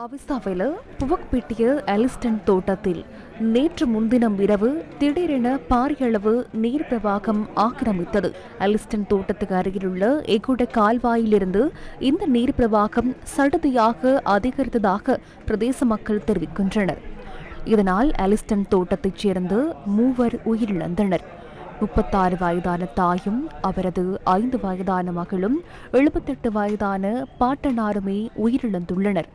அவிசாவில புவக்பெட்டிய அலிஸ்டன் தோட்டத்தில் நேற்று முன்தினம் இரவு திடீரென பாரியளவு நீர் பிரவாகம் ஆக்கிரமித்தது. அலிஸ்டன் தோட்டத்துக்கு அருகிலுள்ள எகுட கால்வாயிலிருந்து இந்த நீர் பிரவாகம் சடுதியாக அதிகரித்ததாக பிரதேச மக்கள் தெரிவிக்கின்றனர். இதனால் அலிஸ்டன் தோட்டத்தைச் சேர்ந்த மூவர் உயிரிழந்தனர். முப்பத்தாறு வயதான தாயும் அவரது ஐந்து வயதான மகளும் எழுபத்தெட்டு வயதான பாட்டனாருமே உயிரிழந்துள்ளனர்.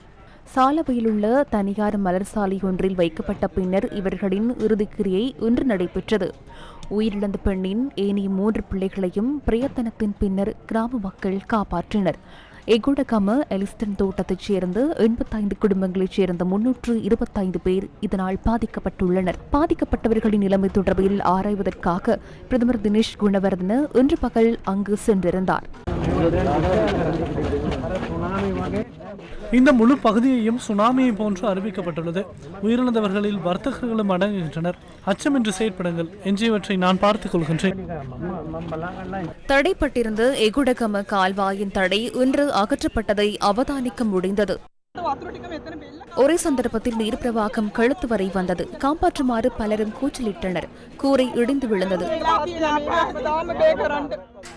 சாலவையிலுள்ள தனியார் மலர்சாலை ஒன்றில் வைக்கப்பட்ட பின்னர் இவர்களின் இறுதிக்கிரியை இன்று நடைபெற்றது. உயிரிழந்த பெண்ணின் ஏனைய மூன்று பிள்ளைகளையும் பிரயத்தனத்தின் பின்னர் கிராம மக்கள் காப்பாற்றினர். எகுடகம எலிஸ்டன் தோட்டத்தைச் சேர்ந்த எண்பத்தைந்து குடும்பங்களைச் சேர்ந்த முன்னூற்று இருபத்தைந்து பேர் இதனால் பாதிக்கப்பட்டுள்ளனர். பாதிக்கப்பட்டவர்களின் நிலைமை தொடர்பில் ஆராய்வதற்காக பிரதமர் தினேஷ் குணவர்தன இன்று பகல் அங்கு சென்றிருந்தார். இந்த முழு பகுதியையும் சுனாமியை போன்று அறிவிக்கப்பட்டுள்ளது. உயிரிழந்தவர்களில் வர்த்தகர்களும் அடங்குகின்றனர். அச்சமின்றி செயற்படுங்கள். எஞ்சியவற்றை நான் பார்த்துக் கொள்கின்றேன். தடைப்பட்டிருந்த எகுடகம கால்வாயின் தடை இன்று அகற்றப்பட்டதை அவதானிக்க முடிந்தது. ஒரே சந்தர்ப்பத்தில் நீர் பிரவாகம் கழுத்து வரை வந்தது. காப்பாற்றுமாறு பலரும் கூச்சலிட்டனர். கூரை இடிந்து விழுந்தது.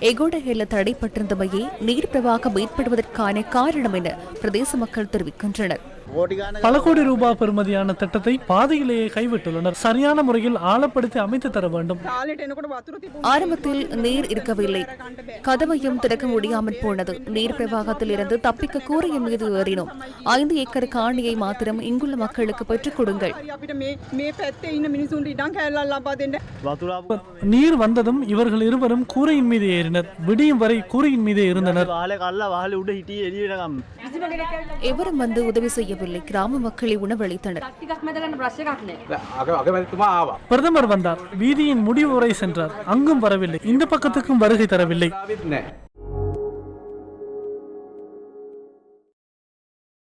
எகோடஹெல தடைப்பட்டிருந்தமையே நீர் பிரவாகம் ஏற்படுவதற்கான காரணம் என பிரதேச மக்கள் தெரிவிக்கின்றனர். பல கோடி ரூபாய் பெறுமதியான திட்டத்தை பாதையிலேயே கைவிட்டுள்ளனர். சரியான முறையில் ஆழப்படுத்தி அமைத்து தர வேண்டும். ஆரம்பத்தில் நீர் இருக்கவில்லை. கதவையும் திறக்க முடியாமல் போனது. நீர் பிரவாகத்தில் இருந்து தப்பிக்க கூரையின் மீது ஏறினோம். ஐந்து ஏக்கர் காணியை மாத்திரம் இங்குள்ள மக்களுக்கு பெற்றுக் கொடுங்கள். நீர் வந்ததும் இவர்கள் இருவரும் கூரையின் மீது ஏறினர். விடியும் வரை கூரையின் மீது இருந்தனர். எவரும் வந்து உதவி செய்ய முடியவில்லை கிராம மக்களை உணவளித்தனர். பிரதமர் வந்தார். வீதியின் முடிவு வரை சென்றார். அங்கும் வரவில்லை. இந்த பக்கத்துக்கும் வருகை தரவில்லை.